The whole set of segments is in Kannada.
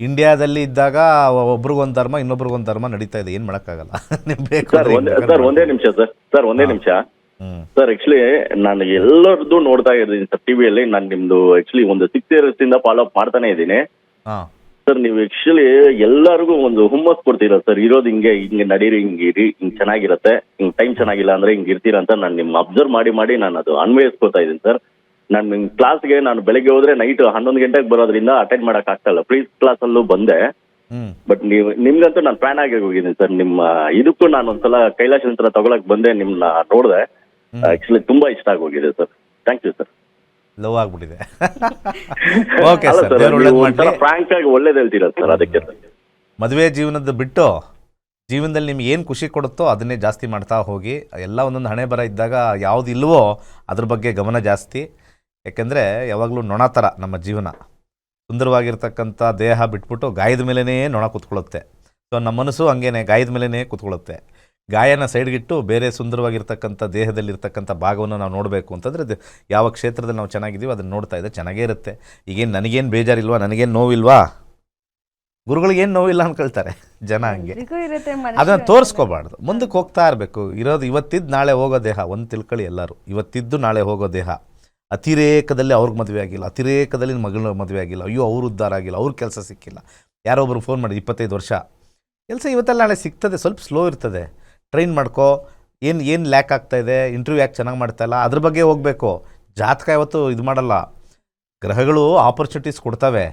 ಇಂಡಿಯಾದಲ್ಲಿ ಇದ್ದಾಗ ಒಬ್ರಿಗೊಂದು ಧರ್ಮ ಇನ್ನೊಬ್ರಿಗೊಂದು ಧರ್ಮ ನಡೀತಾ ಇದೆ. ಏನು ಮಾಡಕ್ಕಾಗಲ್ಲ. ಬೇಕು ಸರ್ ಒಂದೇ ಸರ್ ಒಂದೇ ನಿಮಿಷ ಸರ್. ಸರ್ ಒಂದೇ ನಿಮಿಷ. ಸರ್ ಆಕ್ಚುಲಿ ನಾನು ಎಲ್ಲರದ್ದು ನೋಡ್ತಾ ಇದ್ದೀನಿ ಸರ್ ಟಿವಿಯಲ್ಲಿ ನಾನು ನಿಮ್ದು ಆಕ್ಚುಲಿ ಒಂದು ಸಿಕ್ಸ್ ಇಯರ್ಸ್ ಇಂದ ಫಾಲೋ ಅಪ್ ಮಾಡ್ತಾನೆ ಇದ್ದೀನಿ. ಸರ್ ನೀವು ಆಕ್ಚುಲಿ ಎಲ್ಲರಿಗೂ ಒಂದು ಹುಮ್ಮಸ್ ಕೊಡ್ತೀರಾ ಸರ್ ಇರೋದು ಹಿಂಗೆ ಹಿಂಗೆ ನಡೀರಿ ಹಿಂಗೆ ಇರಿ ಹಿಂಗೆ ಚೆನ್ನಾಗಿರತ್ತೆ ಹಿಂಗೆ ಟೈಮ್ ಚೆನ್ನಾಗಿಲ್ಲ ಅಂದ್ರೆ ಹಿಂಗೆ ಇರ್ತೀರಾ ಅಂತ ನಾನು ನಿಮ್ಮ ಅಬ್ಸರ್ವ್ ಮಾಡಿ ಮಾಡಿ ನಾನು ಅದು ಅನ್ವಯಿಸ್ಕೊತಾ ಇದ್ದೀನಿ ಸರ್. ನಾನು ನಿಮ್ಮ ಕ್ಲಾಸ್ಗೆ ನಾನು ಬೆಳಗ್ಗೆ ಹೋದ್ರೆ ನೈಟ್ ಹನ್ನೊಂದು ಗಂಟೆಗೆ ಬರೋದ್ರಿಂದ ಅಟೆಂಡ್ ಮಾಡಕ್ ಆಗ್ತಲ್ಲ ಇಲ್ಲ. ಕ್ಲಾಸ್ ಅಲ್ಲೂ ಬಂದೆ. ಹ್ಮ್. ಬಟ್ ನೀವು ನಿಮ್ಗಂತೂ ನಾನು ಫ್ಯಾನ್ ಆಗಿ ಹೋಗಿದ್ದೀನಿ ಸರ್ ನಿಮ್ಮ ಇದಕ್ಕೂ ನಾನು ಒಂದ್ಸಲ ಕೈಲಾಶ ಹತ್ರ ತಗೊಳಕ್ ಬಂದೆ ನಿಮ್ನ ನೋಡಿದೆ. ಆಕ್ಚುಲಿ ತುಂಬಾ ಇಷ್ಟ ಆಗೋಗಿದೆ sir thank you sir love ಆಗ್ಬಿಟ್ಟಿದೆ. ಓಕೆ ಸರ್ ದೇವ್ರು ಒಳ್ಳೇದು ಮಾಡಲಿ. ಫ್ರಾಂಕ್ ಆಗಿ ಒಳ್ಳೇದು ಹೇಳ್ತೀರಾ ಸರ್ ಅದಕ್ಕೆ? ಮದುವೆ ಜೀವನದ ಬಿಟ್ಟು ಜೀವನದಲ್ಲಿ ನಿಮ್ಗೆ ಏನು ಖುಷಿ ಕೊಡುತ್ತೋ ಅದನ್ನೇ ಜಾಸ್ತಿ ಮಾಡ್ತಾ ಹೋಗಿ. ಎಲ್ಲ ಒಂದೊಂದು ಹಣೆ ಬರ ಇದ್ದಾಗ ಯಾವ್ದು ಇಲ್ವೋ ಅದ್ರ ಬಗ್ಗೆ ಗಮನ ಜಾಸ್ತಿ. ಯಾಕೆಂದರೆ ಯಾವಾಗಲೂ ನೊಣ ಥರ ನಮ್ಮ ಜೀವನ. ಸುಂದರವಾಗಿರ್ತಕ್ಕಂಥ ದೇಹ ಬಿಟ್ಬಿಟ್ಟು ಗಾಯದ ಮೇಲೇ ನೊಣ ಕೂತ್ಕೊಳ್ಳುತ್ತೆ. ಸೊ ನಮ್ಮ ಮನಸ್ಸು ಹಂಗೇನೆ ಗಾಯದ ಮೇಲೇ ಕೂತ್ಕೊಳ್ಳುತ್ತೆ. ಗಾಯನ ಸೈಡ್ಗಿಟ್ಟು ಬೇರೆ ಸುಂದರವಾಗಿರ್ತಕ್ಕಂಥ ದೇಹದಲ್ಲಿರ್ತಕ್ಕಂಥ ಭಾಗವನ್ನು ನಾವು ನೋಡಬೇಕು ಅಂತಂದರೆ ಅದು ಯಾವ ಕ್ಷೇತ್ರದಲ್ಲಿ ನಾವು ಚೆನ್ನಾಗಿದ್ದೀವೋ ಅದನ್ನು ನೋಡ್ತಾ ಇದ್ದೆ ಚೆನ್ನಾಗೇ ಇರುತ್ತೆ. ಈಗೇನು ನನಗೇನು ಬೇಜಾರಿಲ್ವಾ? ನನಗೇನು ನೋವಿಲ್ವಾ? ಗುರುಗಳಿಗೇನು ನೋವಿಲ್ಲ ಅನ್ಕೊಳ್ತಾರೆ ಜನ ಹಂಗೆ. ಅದನ್ನು ತೋರಿಸ್ಕೋಬಾರ್ದು. ಮುಂದಕ್ಕೆ ಹೋಗ್ತಾ ಇರಬೇಕು. ಇರೋದು ಇವತ್ತಿದ್ದು ನಾಳೆ ಹೋಗೋ ದೇಹ. ಒಂದು ತಿಳ್ಕೊಳ್ಳಿ ಎಲ್ಲರೂ. ಇವತ್ತಿದ್ದು ನಾಳೆ ಹೋಗೋ ದೇಹ. ಅತಿರೇಕದಲ್ಲಿ ಅವ್ರಿಗೆ ಮದುವೆ ಆಗಿಲ್ಲ, ಅತಿರೇಕದಲ್ಲಿ ಮಗಳ ಮದುವೆ ಆಗಿಲ್ಲ, ಅಯ್ಯೋ ಅವ್ರು ಉದ್ಧಾರ ಆಗಿಲ್ಲ, ಅವ್ರ ಕೆಲಸ ಸಿಕ್ಕಿಲ್ಲ. ಯಾರೋ ಒಬ್ರು ಫೋನ್ ಮಾಡಿ ಇಪ್ಪತ್ತೈದು ವರ್ಷ. ಕೆಲಸ ಇವತ್ತೆಲ್ಲ ನಾಳೆ ಸಿಗ್ತದೆ, ಸ್ವಲ್ಪ ಸ್ಲೋ ಇರ್ತದೆ. ಟ್ರೈನ್ ಮಾಡ್ಕೋ, ಏನು ಏನು ಲ್ಯಾಕ್ ಆಗ್ತಾ ಇದೆ ಇಂಟರ್ವ್ಯೂ ಯಾಕೆ ಚೆನ್ನಾಗಿ ಮಾಡ್ತಾಯಿಲ್ಲ ಅದ್ರ ಬಗ್ಗೆ ಹೋಗಬೇಕು. ಜಾತಕ ಯಾವತ್ತು ಇದು ಮಾಡಲ್ಲ. ಗ್ರಹಗಳು ಆಪರ್ಚುನಿಟೀಸ್ ಕೊಡ್ತವೆ.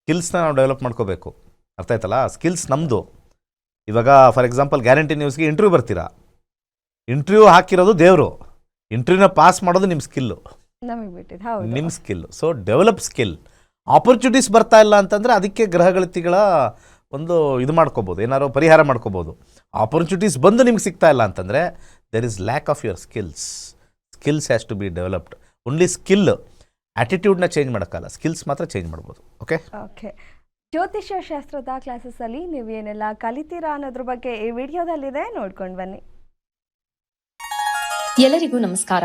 ಸ್ಕಿಲ್ಸ್ನ ನಾವು ಡೆವಲಪ್ ಮಾಡ್ಕೋಬೇಕು. ಅರ್ಥ ಆಯ್ತಲ್ಲ? ಸ್ಕಿಲ್ಸ್ ನಮ್ಮದು ಇವಾಗ ಫಾರ್ ಎಕ್ಸಾಂಪಲ್ ಗ್ಯಾರಂಟಿ ನ್ಯೂಸ್ಗೆ ಇಂಟರ್ವ್ಯೂ ಬರ್ತೀರಾ? ಇಂಟರ್ವ್ಯೂ ಹಾಕಿರೋದು ದೇವರು. ಇಂಟರ್ವ್ಯೂನ ಪಾಸ್ ಮಾಡೋದು ನಿಮ್ಮ ಸ್ಕಿಲ್ಲು ನಮಗೆ ಬಿಟ್ಟಿದ್ದು ಹೌದು. ನಿಮ್ಮ skill. So develop skill opportunities ಬರ್ತಾ ಇಲ್ಲ ಅಂತಂದರೆ ಅದಕ್ಕೆ ಗ್ರಹಗಳತಿಗಳ ಒಂದು ಇದು ಮಾಡ್ಕೋಬೋದು ಏನಾದ್ರು ಪರಿಹಾರ ಮಾಡ್ಕೋಬೋದು. ಆಪರ್ಚುನಿಟೀಸ್ ಬಂದು ನಿಮ್ಗೆ ಸಿಗ್ತಾ ಇಲ್ಲ ಅಂತಂದರೆ there is lack of your skills skills has to be developed only skill ಆ್ಯಟಿಟ್ಯೂಡ್ನ change ಮಾಡೋಕ್ಕಲ್ಲ. ಸ್ಕಿಲ್ಸ್ ಮಾತ್ರ ಚೇಂಜ್ ಮಾಡ್ಬೋದು. ಓಕೆ ಓಕೆ ಜ್ಯೋತಿಷ್ಯ ಶಾಸ್ತ್ರದ ಕ್ಲಾಸಸ್ ಅಲ್ಲಿ ನೀವು ಏನೆಲ್ಲ ಕಲಿತೀರಾ ಅನ್ನೋದ್ರ ಬಗ್ಗೆ ಈ ವಿಡಿಯೋದಲ್ಲಿದೆ ನೋಡ್ಕೊಂಡು ಬನ್ನಿ. ಎಲ್ಲರಿಗೂ ನಮಸ್ಕಾರ.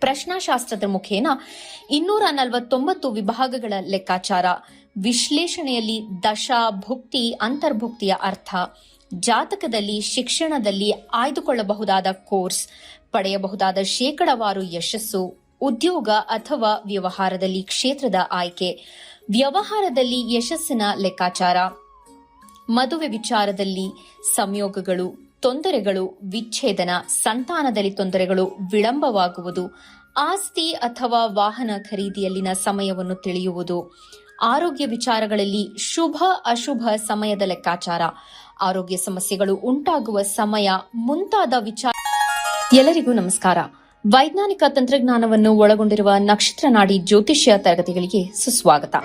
ಪ್ರಶ್ನಾಶಾಸ್ತ್ರದ ಮುಖೇನ ಇನ್ನೂರ ನಲವತ್ತೊಂಬತ್ತು ವಿಭಾಗಗಳ ಲೆಕ್ಕಾಚಾರ. ವಿಶ್ಲೇಷಣೆಯಲ್ಲಿ ದಶ ಭುಕ್ತಿ, ಅಂತರ್ಭುಕ್ತಿಯ ಅರ್ಥ. ಜಾತಕದಲ್ಲಿ, ಶಿಕ್ಷಣದಲ್ಲಿ ಆಯ್ದುಕೊಳ್ಳಬಹುದಾದ ಕೋರ್ಸ್. ಪಡೆಯಬಹುದಾದ ಶೇಕಡವಾರು ಯಶಸ್ಸು. ಉದ್ಯೋಗ ಅಥವಾ ವ್ಯವಹಾರದಲ್ಲಿ ಕ್ಷೇತ್ರದ ಆಯ್ಕೆ. ವ್ಯವಹಾರದಲ್ಲಿ ಯಶಸ್ಸಿನ ಲೆಕ್ಕಾಚಾರ. ಮದುವೆ ವಿಚಾರದಲ್ಲಿ ಸಂಯೋಗಗಳು. ತೊಂದರೆಗಳು, ವಿಚ್ಛೇದನ, ಸಂತಾನದಲ್ಲಿ ತೊಂದರೆಗಳು ವಿಳಂಬವಾಗುವುದು, ಆಸ್ತಿ ಅಥವಾ ವಾಹನ ಖರೀದಿಯಲ್ಲಿನ ಸಮಯವನ್ನು ತಿಳಿಯುವುದು. ಆರೋಗ್ಯ ವಿಚಾರಗಳಲ್ಲಿ ಶುಭ, ಅಶುಭ ಸಮಯದ ಲೆಕ್ಕಾಚಾರ. ಆರೋಗ್ಯ ಸಮಸ್ಯೆಗಳು ಉಂಟಾಗುವ ಸಮಯ ಮುಂತಾದ ವಿಚಾರ ಎಲ್ಲರಿಗೂ ನಮಸ್ಕಾರ. ವೈಜ್ಞಾನಿಕ ತಂತ್ರಜ್ಞಾನವನ್ನು ಒಳಗೊಂಡಿರುವ ನಕ್ಷತ್ರ ನಾಡಿ ಜ್ಯೋತಿಷ್ಯ ತರಗತಿಗಳಿಗೆ ಸುಸ್ವಾಗತ.